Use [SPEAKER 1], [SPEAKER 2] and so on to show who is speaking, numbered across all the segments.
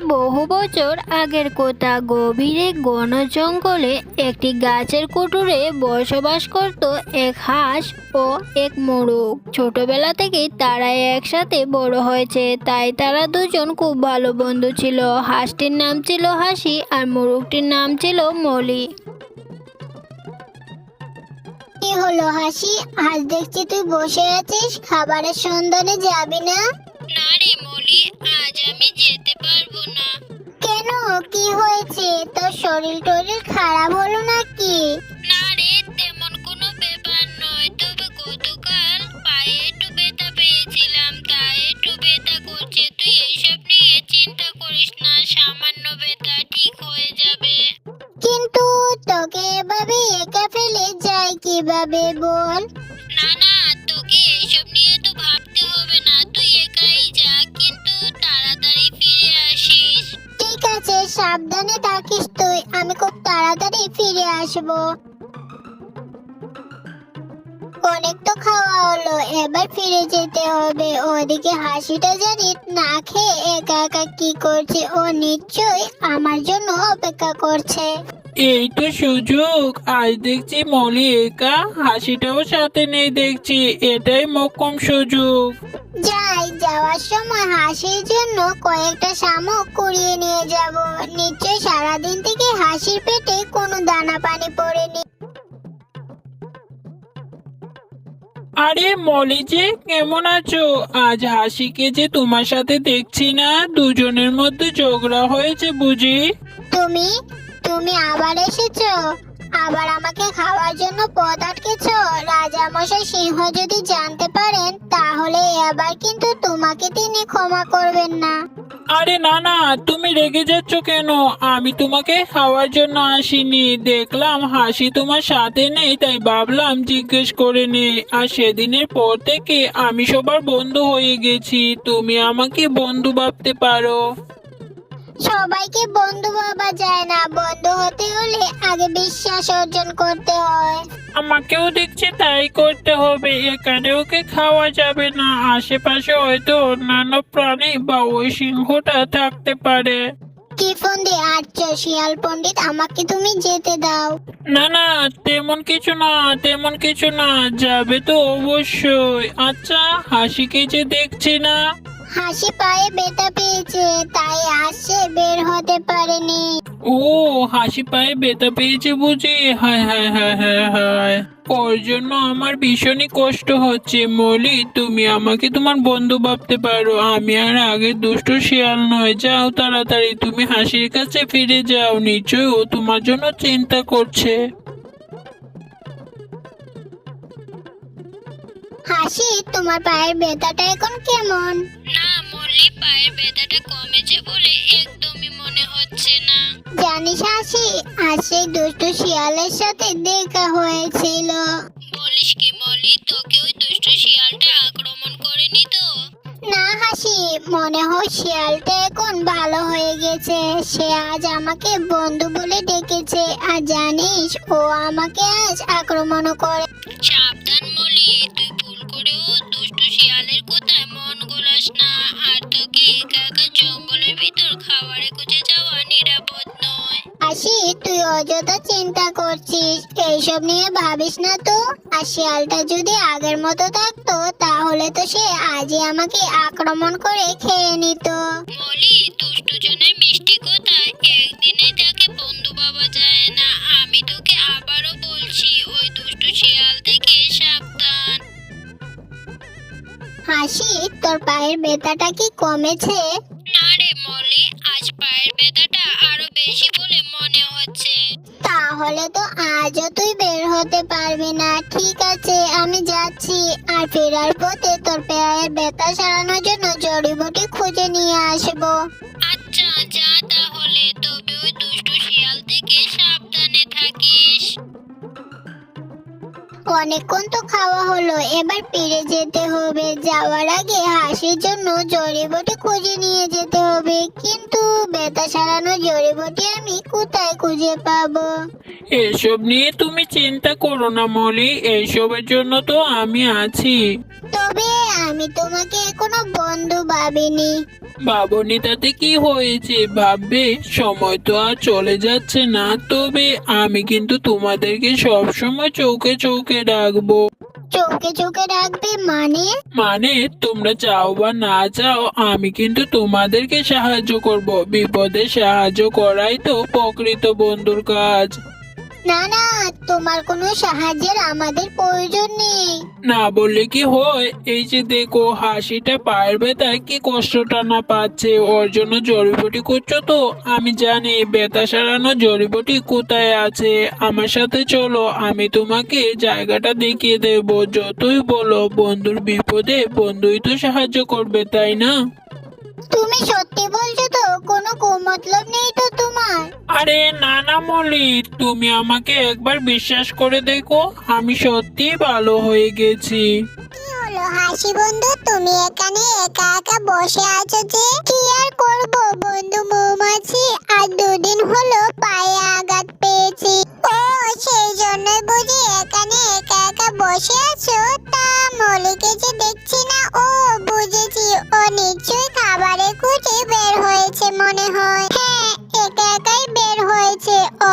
[SPEAKER 1] বহু বছর আগের কথা গভীরে গণ জঙ্গলে একটি গাছের কুটুরে বসবাস করত এক হাঁস ও এক মোরগ। ছোটবেলা থেকেই তারা একসাথে বড় হয়েছে তাই তারা দুজন খুব ভালো বন্ধু ছিল। হাঁসটির নাম ছিল হাসি আর মোরগটির নাম ছিল মলি।
[SPEAKER 2] কি হলো হাসি? আজ দেখছি তুই বসে আছিস? খাবারের সন্ধানে যাবি না?
[SPEAKER 1] না রে মলি আজ আমি যেতে পারব না
[SPEAKER 2] কেন? কি হয়েছে? তোর শরীর টরীর খারাপ হলো নাকি? সাবধানে থাকিস তুই। আমি খুব তাড়াতাড়ি ফিরে আসব। অনেক তো খাওয়া হলো। এবার ফিরে যেতে হবে। ওদিকে হাসিটা জানি না খেয়ে একা একা কি করছে? ও নিশ্চয়ই আমার জন্য অপেক্ষা করছে।
[SPEAKER 3] এই তো সুযোগ। আজ দেখছি মলি একা হাসিটাও সাথে নেই দেখছি। এটাই মক্কম সুযোগ।
[SPEAKER 2] যাই যাওয়ার সময় হাসির জন্য কয়েকটা শামুক কুড়িয়ে নিয়ে যাব। নিশ্চয় সারাদিন থেকে হাসির পেটে কোনো দানা পানি পড়েনি।
[SPEAKER 3] আরে মলি যে, কেমন আছো? আজ হাসিকে যে তোমার সাথে দেখছি না, দুজনের মধ্যে ঝগড়া হয়েছে বুঝি?
[SPEAKER 2] তুমি তুমি আবার এসেছ? আবার আমাকে খাওয়ার জন্য পথ আটকেছো? রাজামশাই সিংহ যদি জানতে পারেন, তাহলে এবার কিন্তু তোমাকে তিনি ক্ষমা করবেন না।
[SPEAKER 3] আরে না না, তুমি রেগে যাচ্ছ কেন? আমি তোমাকে খাওয়ার জন্য আসিনি। দেখলাম হাসি তোমার সাথে নেই, তাই ভাবলাম জিজ্ঞেস করে নে আর সেদিনের পর থেকে আমি সবার বন্ধু হয়ে গেছি। তুমি আমাকে বন্ধু ভাবতে পারো।
[SPEAKER 2] সবাইকে বন্ধু ভাবা যায় না। বন্ধু হতে হলে আগে বিশ্বাস অর্জন করতে হয়।
[SPEAKER 3] আমাকেও দেখছি তাই করতে হবে। এখানে ওকে খাওয়া যাবে না। আশেপাশে হয়তো অন্যান্য প্রাণী বা ওই সিংহটা থাকতে পারে।
[SPEAKER 2] কি ফোন দিয়ে শিয়াল পণ্ডিত আমাকে তুমি যেতে দাও।
[SPEAKER 3] না না তেমন কিছু না তেমন কিছু না। যাবে তো অবশ্যই। আচ্ছা হাসিকে যে দেখছি না?
[SPEAKER 2] হাসি পায়ে ব্যথা পেয়েছে তাই আসছে বের হতে পারেনি।
[SPEAKER 3] ও হাসি পায়ে ব্যথা পেয়েছে বুঝি? হায় হায় হায় হায় হায়। ওর জন্য আমার ভীষণই কষ্ট হচ্ছে। মলি তুমি আমাকে তোমার বন্ধু ভাবতে পারো। আমি আর আগে দুষ্ট শিয়াল নয়। যাও তাড়াতাড়ি তুমি হাসির কাছে ফিরে যাও। নিশ্চয় ও তোমার জন্য চিন্তা করছে।
[SPEAKER 2] হাসি তোমার পায়ের ব্যথাটা এখন কেমন?
[SPEAKER 1] পায়ের ব্যথাটা কমেছে বলে একদমই মনে হচ্ছে না।
[SPEAKER 2] জানিস হাসি আজ সেই দুষ্ট শিয়ালের সাথে দেখা হয়েছিল।
[SPEAKER 1] বলিস কি মলি তোকে ওই দুষ্ট শিয়ালটা আক্রমণ করেনি তো?
[SPEAKER 2] না হাসি মনে হয় শিয়ালটা এখন ভালো হয়ে গেছে। সে আজ আমাকে বন্ধু বলে ডেকেছে। আর জানিস ও আমাকে আজ আক্রমণও করে।
[SPEAKER 1] সাবধান একা একা জঙ্গলের ভিতর খাবারে খুঁজে যাওয়া নিরাপদ নয়।
[SPEAKER 2] হাসি তুই অযথা চিন্তা করছিস। এইসব নিয়ে ভাবিস না তো? আর শিয়ালটা যদি আগের মতো থাকতো তাহলে তো সে আজই আমাকে আক্রমণ করে খেয়ে নিত।
[SPEAKER 1] মলি দুষ্ট জনের মিষ্টি কথা একদিনে তাকে বন্ধু ভাবা যায় না। আমি তোকে আবারও বলছি ওই দুষ্ট শিয়াল থেকে
[SPEAKER 2] হাসি তোর পায়ের ব্যথাটা কি কমেছে?
[SPEAKER 1] না রে মলি আজ পায়ের ব্যথাটা আরও বেশি বলে মনে হচ্ছে।
[SPEAKER 2] তাহলে তো আজও তুই বের হতে পারবি না। ঠিক আছে আমি যাচ্ছি। আর ফেরার পথে তোর পায়ের ব্যথা সারানোর জন্য জড়িবুটি খুঁজে নিয়ে আসব।
[SPEAKER 1] আচ্ছা যা তাহলে। তবে ওই দুষ্ট শিয়াল থেকে সাবধানে থাকিস।
[SPEAKER 2] অনেকক্ষণ তো খাওয়া হলো। এবার পেরে যেতে হবে। যাওয়ার আগে হাসির জন্য জড়িবটি খুঁজে নিয়ে যেতে হবে। কিন্তু ব্যথা সারানো জড়িবুটি আমি কোথায় খুঁজে পাবো?
[SPEAKER 3] এসব নিয়ে তুমি চিন্তা করো না মলি। এসবের জন্য তো আমি আছি।
[SPEAKER 2] তবে আমি তোমাকে কোনো বন্ধু ভাবিনি।
[SPEAKER 3] বাবনি তাতে কি হয়েছে? ভাববে সময় তো আর চলে যাচ্ছে না। তবে আমি কিন্তু তোমাদেরকে সবসময় চৌকে চৌকে রাখব।
[SPEAKER 2] চোখে চোখে রাখবে মানে?
[SPEAKER 3] মানে তোমরা চাও বা না চাও আমি কিন্তু তোমাদেরকে সাহায্য করব। বিপদে সাহায্য করাই তো প্রকৃত বন্ধুর কাজ।
[SPEAKER 2] না না তোমার কোনো সাহায্যের আমাদের প্রয়োজন নেই।
[SPEAKER 3] না বললে কি হয়? এই যে দেখো হাসিটা পায়ের ব্যথায় কি কষ্টটা না পাচ্ছে? ওর জন্য জড়িবটি করছ তো? আমি জানি ব্যথা সারানো জড়িবটি কোথায় আছে? আমার সাথে চলো আমি তোমাকে জায়গাটা দেখিয়ে দেব। যতই বলো বন্ধুর বিপদে বন্ধুই তো সাহায্য করবে তাই না?
[SPEAKER 2] তুমি সত্যি বলছো তো কোনো কুমতলব নেই তো
[SPEAKER 3] না না মলি, তুমি আমাকে একবার বিশ্বাস করে দেখো, আমি সত্যি ভালো হয়ে গেছি।
[SPEAKER 2] হলো হাসি বন্ধু? তুমি এখানে একা একা বসে আছো যে? কি আর করব বন্ধু মৌমাছি? আর দুদিন হলো পায়ে আঘাত পেয়েছি। ও, সেই জন্যই বুঝি এখানে একা একা বসে আছো। তা মলিকে যে দেখছি না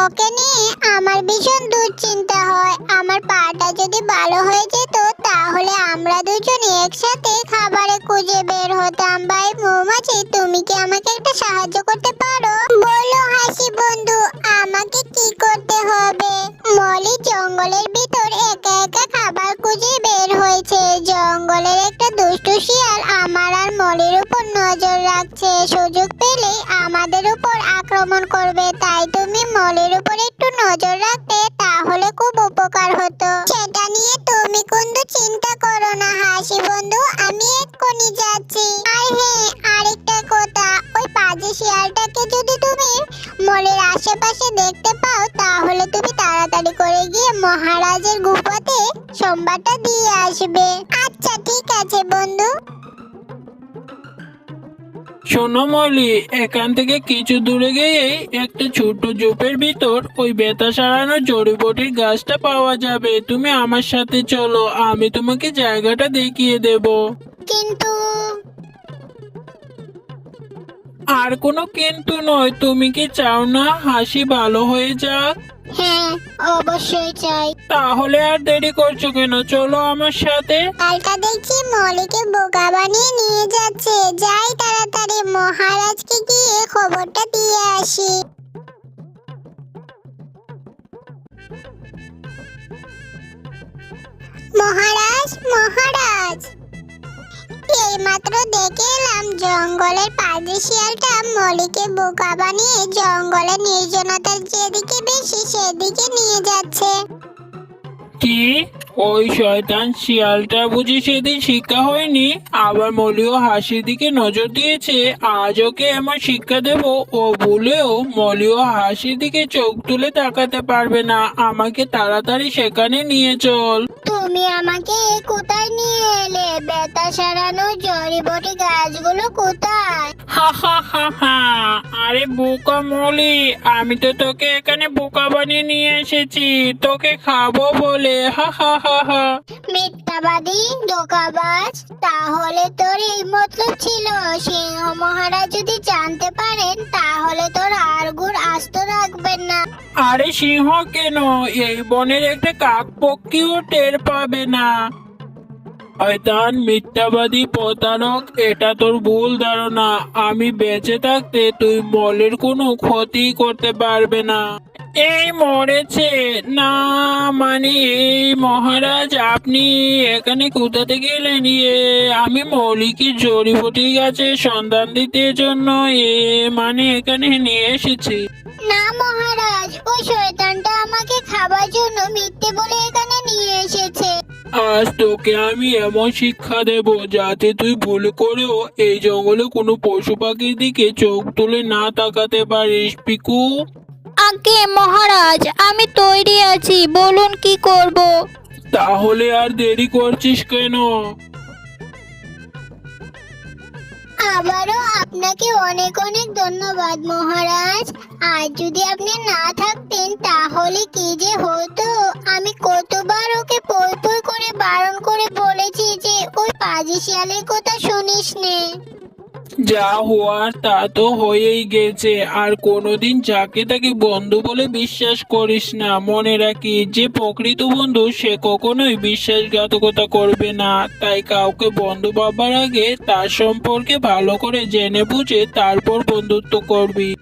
[SPEAKER 2] ওকে নিয়ে আমার ভীষণ দুশ্চিন্তা হয়। আমার পাটা যদি ভালো হয়ে যেত, তাহলে আমরা দুজন একসাথে খাবারে খুঁজে বের হতাম। ভাই, মৌমাছি, তুমি কি আমাকে একটা সাহায্য করতে পারো? বলো হাসি বন্ধু, আমাকে কি করতে হবে? মলি জঙ্গলের ভিতর একা একা খাবার খুঁজে বের হয়েছে। জঙ্গলের একটা দুষ্টু শিয়াল আমার আর মলির উপর নজর রাখছে। সুযোগ পেলেই আমাদের উপর আক্রমণ করবে, তাই তুমি মলির উপর একটু নজর রাখতে তাহলে খুব উপকার হতো। সেটা নিয়ে তুমি কিন্তু চিন্তা করো না, হাসি বন্ধু, আমি এক্ষুনি যাচ্ছি। আর হ্যাঁ আরেকটা কথা, ওই পাজি শিয়ালটাকে যদি তুমি মলের আশেপাশে দেখতে পাও, তাহলে তুমি তাড়াতাড়ি করে গিয়ে মহারাজের গুফাতে সোমবারটা দিয়ে আসবে। আচ্ছা ঠিক আছে বন্ধু।
[SPEAKER 3] শোনো মলি এখান থেকে কিছু দূরে গিয়েই একটা ছোট জোপের ভিতর ওই বেতা সারানো জড়িবটির গাছটা পাওয়া যাবে। তুমি আমার সাথে চলো আমি তোমাকে জায়গাটা দেখিয়ে দেব।
[SPEAKER 2] কিন্তু
[SPEAKER 3] আর কোনো কিন্তু নয় তুমি কি চাও না হাসি ভালো হয়ে যাক?
[SPEAKER 2] হ্যাঁ অবশ্যই চাই।
[SPEAKER 3] তাহলে আর দেরি করছ কেন? চলো আমার সাথে।
[SPEAKER 2] দেখছি মলিকে বোকা বানিয়ে নিয়ে যাচ্ছে। যাই তাড়াতাড়ি মহারাজকে গিয়ে খবরটা দিয়ে আসি। মহারাজ মহারাজ! এইমাত্র দেখে এলাম জঙ্গলের পাজি শিয়ালটা মলিকে বোকা বানিয়ে জঙ্গলের নির্জনতার যেদিকে সেদিকে নিয়ে যাচ্ছে।
[SPEAKER 3] কি? ওই শয়তান শিয়ালটা বুঝি সেদিন শিক্ষা হয়নি? আবার মলিও হাসির দিকে নজর দিয়েছে, আজ ওকে এমন শিক্ষা দেব, ও বলেও মলিও হাসির দিকে চোখ তুলে তাকাতে পারবে না। আমাকে তাড়াতাড়ি সেখানে নিয়ে চল।
[SPEAKER 2] তুমি আমাকে কোথায় নিয়ে এলে? বেতা সারানো জড়িবটি গাছগুলো কোথায়?
[SPEAKER 3] হা হা হা হা। আরে বোকা মলি আমি তো তোকে এখানে বোকা বানিয়ে নিয়ে এসেছি। তোকে খাব বলে। হা হা হা হা।
[SPEAKER 2] মিথ্যাবাদী ধোকাবাজ তাহলে তোর এই মতলব ছিল। সিংহ মহারাজ যদি জানতে পারেন তাহলে তোর না
[SPEAKER 3] আরে সিংহ কেন? এই বনের একটা কাক পক্ষীও টের পাবে না। শয়তান, মিথ্যাবাদী, প্রতারক, এটা তোর ভুল ধারণা। আমি বেঁচে থাকতে তুই মলের কোনো ক্ষতি করতে পারবে না। এই মরেছে। না মানে এই মহারাজ, আপনি এখানে কোথা থেকে এলেন? এ, আমি মৌলিকের জড়িবটি গাছের সন্ধান দিতে জন্য এ মানে এখানে নিয়ে এসেছি।
[SPEAKER 2] না মহারাজ
[SPEAKER 3] আজ তোকে আমি এমন শিক্ষা দেব যাতে তুই ভুল করেও এই জঙ্গলে কোনো পশু পাখির দিকে চোখ তুলে না তাকাতে পারিস পিকু।
[SPEAKER 1] আগে মহারাজ আমি তৈরি আছি বলুন কি করব?
[SPEAKER 3] তাহলে আর দেরি করছিস কেন?
[SPEAKER 2] আবারও আপনাকে অনেক অনেক ধন্যবাদ, মহারাজ। আর যদি আপনি না থাকতেন, তাহলে কি যে হতো? আমি কতবার ওকে পই পই করে বারণ করে বলেছি যে, ওই পাজি শিয়ালের কথা শুনিস নে
[SPEAKER 3] যা হওয়ার তা তো হয়েই গেছে, আর কোনোদিন যাকে তাকে বন্ধু বলে বিশ্বাস করিস না। মনে রাখি যে প্রকৃত বন্ধু সে কখনোই বিশ্বাসঘাতকতা করবে না। তাই কাউকে বন্ধু পাবার আগে তার সম্পর্কে ভালো করে জেনে বুঝে তারপর বন্ধুত্ব করবি।